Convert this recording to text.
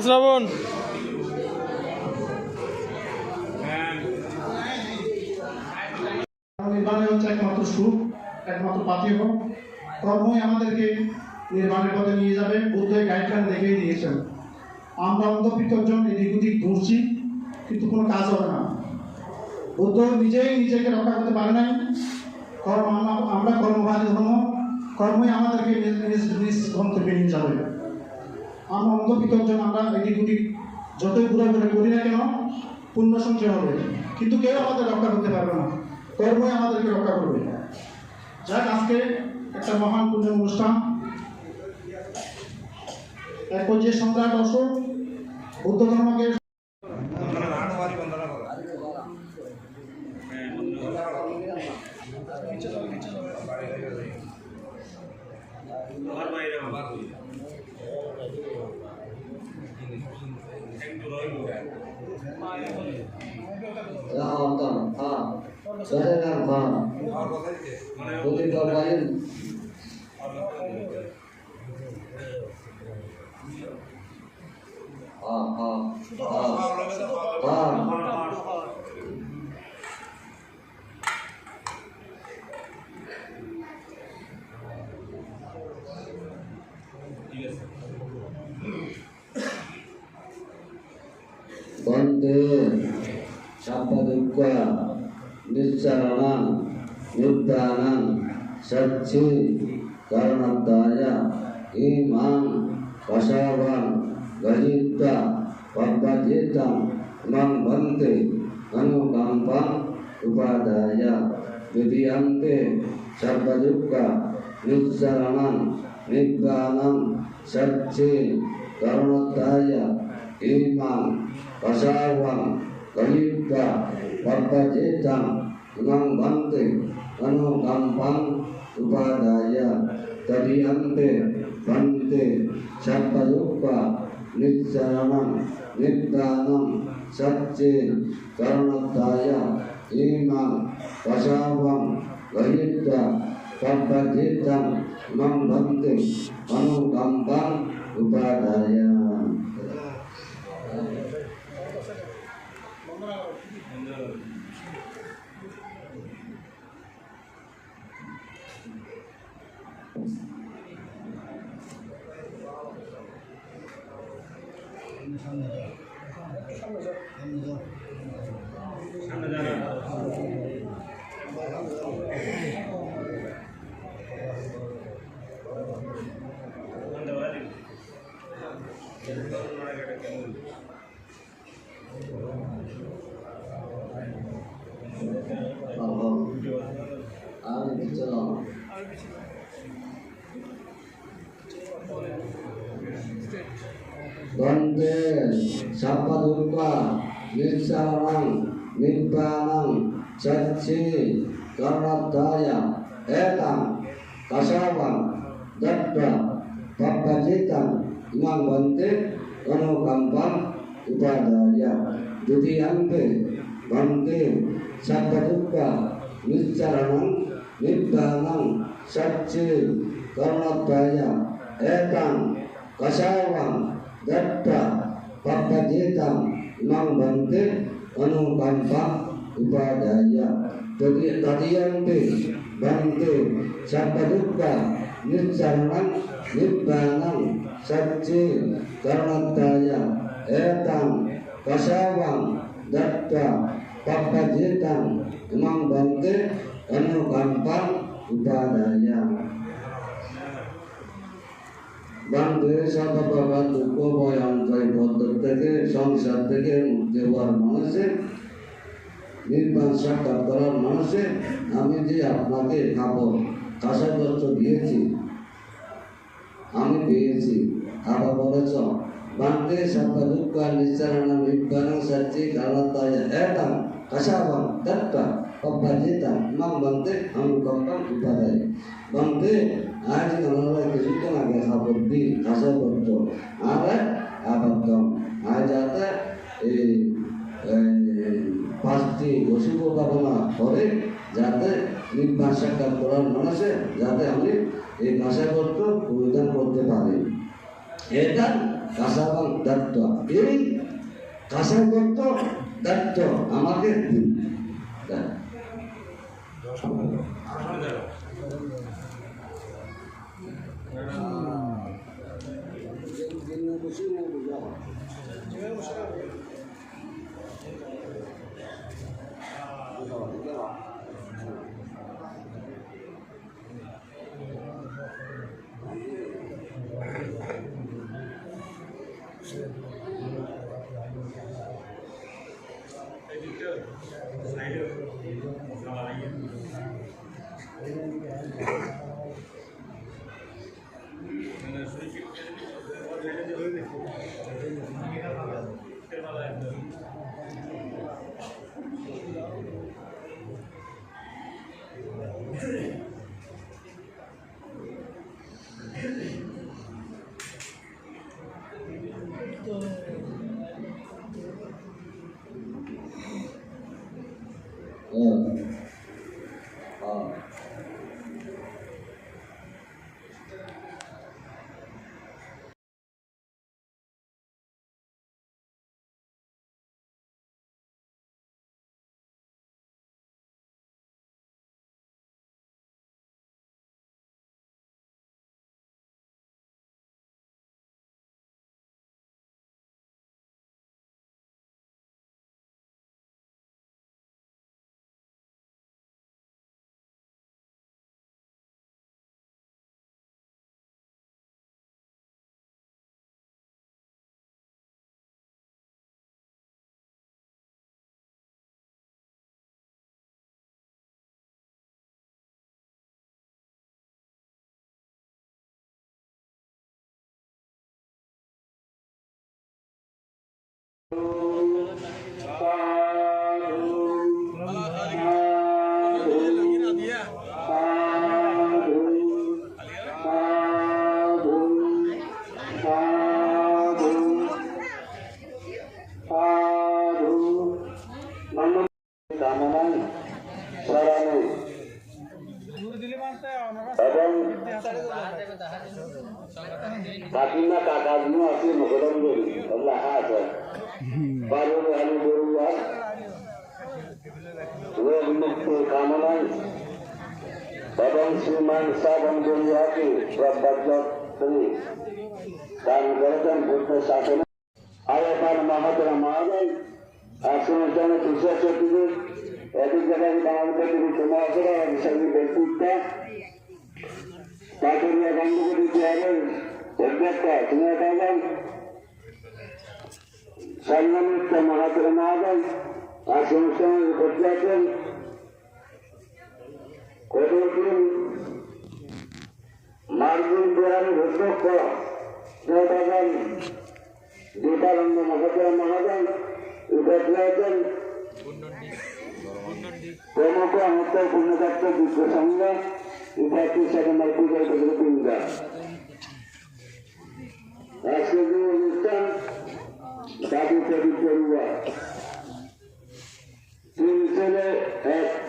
শ্রাবণ। নির্বাণে হচ্ছে একমাত্র সুখ, একমাত্র পাথেয় কর্মই আমাদেরকে নির্বাণের পথে নিয়ে যাবে। বুদ্ধের গাইডলাইন দেখেই দিয়েছেন। আমরা অন্ধপিতজন এদিক ওদিক ঘুরছি, কিন্তু কোনো কাজ হবে না। বুদ্ধ নিজেই নিজেকে রক্ষা করতে পারে নাই। কর্ম আমরা- কর্মবাদী ধর্ম, কর্মই আমাদেরকে নিজ নিজ গন্তব্যে নিয়ে যাবে। আমরা অন্ধপিতজন আমরা এটি যতই ঘুরে ঘুরে করি না কেন, পূর্ণ সঞ্চয় হবে। কিন্তু কেউ আমাদের রক্ষা করতে পারবে না। কর্মই আমাদেরকে রক্ষা করবে। যাক, আজকে একটা মহান পুণ্য অনুষ্ঠান। এক পর্যায়ে সম্রাট অশোক, বৌদ্ধ ধর্মকে 然后等啊，现在呢？啊，昨天抓完人。啊啊啊！啊。duka nicarana nibdana sacci karena daya iman pasawan gajita pampajita mangbante anu gampang upadaya vidyante sabda duka nicarana nibdana satchi karena daya iman pasawan கலியுக்தா பர்த்தஜேஷ்டாம் இமம் வந்து அனுகம்பம் உபாதாய தரியந்தே வந்தே சப்தயுக்தா நிச்சரணம் நித்தானம் சச்சே கருணத்தாய ஈமாம் வசாவம் கலியுக்தா பர்த்தஜேஷ்டாம் இமம் வந்து அனுகம்பம் உபாதாய And uh, Banten, Sapa Durga, Nisarang, Nimpanang, Caci, Karataya, Etang, Kasawang, Dadda, Papajitan, Imam Bante, Kono Kampang, jadi Dutiante, Bante, Sapa Durga, Nisarang, Nimpanang, Sabjil Karnabaya etang Kasawang Datta Papajitam Mang Bantik Anu Kampak Ibadaya. Tadi Tadiyang Ti Bantu Sapaduka Nitsanang Nibbanang karena Karnabaya etang Kasawang Datta Papajitam Mang Bantik Anu Kampak দুঃখ ভয়ঙ্কর থেকে সংসার থেকে মুক্তি হওয়ার মানুষের সাক্ষাৎ করার মানুষের আমি যে আপনাকে কাঁচা কষ্ট দিয়েছি আমি পেয়েছি আবার বলেছ বান্ধে সাপা দুঃখ নিশ্চারণ নির্বাণ সাচ্ছি কারণ তাই এটা কাঁচাবান দত্তা পপ্পা যেতাম মাং বান্ধে আমি কপ্পান উপাদায় বান্ধে আজ আমরা কিছুক্ষণ আগে খবর দিই কাঁচা করত আর আবদ্ধম। আজ যাতে এই পাঁচটি অশুভ কামনা করে যাতে নির্বাণ সাক্ষাৎ করার মানুষে যাতে আমি এই ভাষা করতে পরিধান করতে পারি। এটা কাঁচাবাং দায়িত্ব এই কাঁচা করত দায়িত্ব আমাকে দিন। খুশি Thank you. এবং কাকিমা কাকাজনু আছে মকরম করি আল্লাহ बालों में हरी बोरुआ वे मुक्ति कामना पवन श्रीमान साधन दुनिया की प्रबद्धत्री दान गर्दन बुद्ध शासन आयतन महात्मा महाजन आश्रमचन तुषा चतुर् अधिक जगह बाहर के लिए क्षमा करा और सभी बेकूट का ताकि यह गंगोत्री तैयार है यज्ञ का तुम्हें সম্মানিত মহাতর মহাজয় আর সংস্থানের করতে আছেন কদরদিন মার্জিন অধ্যক্ষ তুমি পাবেন দীপানন্দ মহাতর মহাজয় উপস্থিত আছেন। প্রমুখ আহত পূর্ণযাত্রা যুদ্ধ সংঘ একটি সেকেন্ডার পূজার ভূমিকা আজকের অনুষ্ঠান WWW. And he said that at